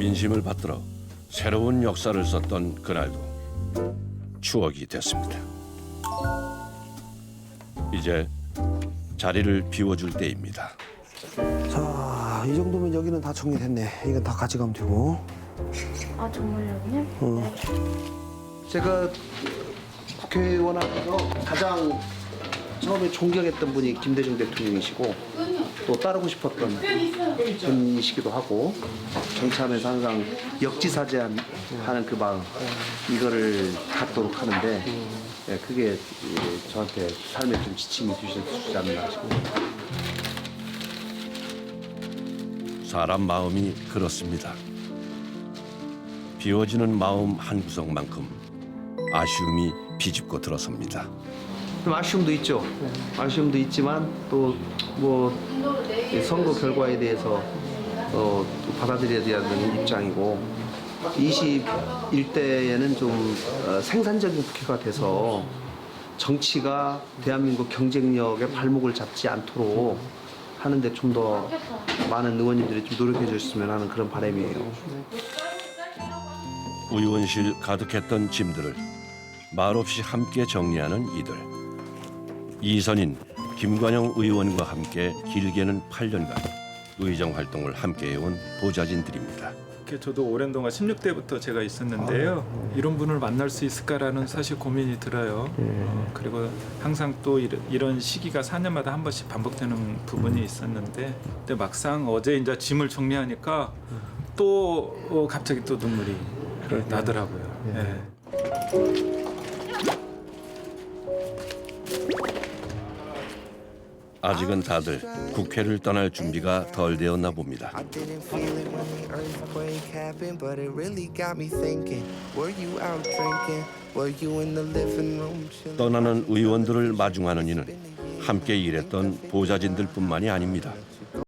민심을 받들어 새로운 역사를 썼던 그날도 추억이 됐습니다. 이제 자리를 비워줄 때입니다. 자, 이 정도면 여기는 다 정리됐네. 이건 다 가져가면 되고. 아 정말요? 어. 제가 국회의원 앞에서 가장 처음에 존경했던 분이 김대중 대통령이시고 또 따르고 싶었던 분이시기도 하고 정치하면서 항상 역지사지하는 그 마음 이거를 갖도록 하는데 예, 그게 예, 저한테 삶에 좀 지침이 되시지 않나 싶습니다. 사람 마음이 그렇습니다. 비워지는 마음 한 구석만큼 아쉬움이 비집고 들어섭니다. 좀 아쉬움도 있죠. 아쉬움도 있지만 또 뭐 선거 결과에 대해서 어, 또 받아들여야 되는 입장이고 21대에는 좀 어, 생산적인 국회가 돼서 정치가 대한민국 경쟁력의 발목을 잡지 않도록 하는데 좀 더 많은 의원님들이 좀 노력해 주셨으면 하는 그런 바람이에요. 의원실 가득했던 짐들을 말없이 함께 정리하는 이들. 이선인, 김관영 의원과 함께 길게는 8년간 의정 활동을 함께 해온 보좌진들입니다. 저도 오랜 동안 16대부터 제가 있었는데요. 이런 분을 만날 수 있을까라는 사실 고민이 들어요. 어, 그리고 항상 또 이런, 이런 시기가 4년마다 한 번씩 반복되는 부분이 있었는데 근데 막상 어제 이제 짐을 정리하니까 또 어, 갑자기 또 눈물이 나더라고요. 예. 아직은 다들 국회를 떠날 준비가 덜 되었나 봅니다. I didn't feel it when the earthquake happened, but it really got me thinking. Were you out drinking? Were you in the living room chilling? 떠나는 의원들을 마중하는 이는 함께 일했던 보좌진들뿐만이 아닙니다.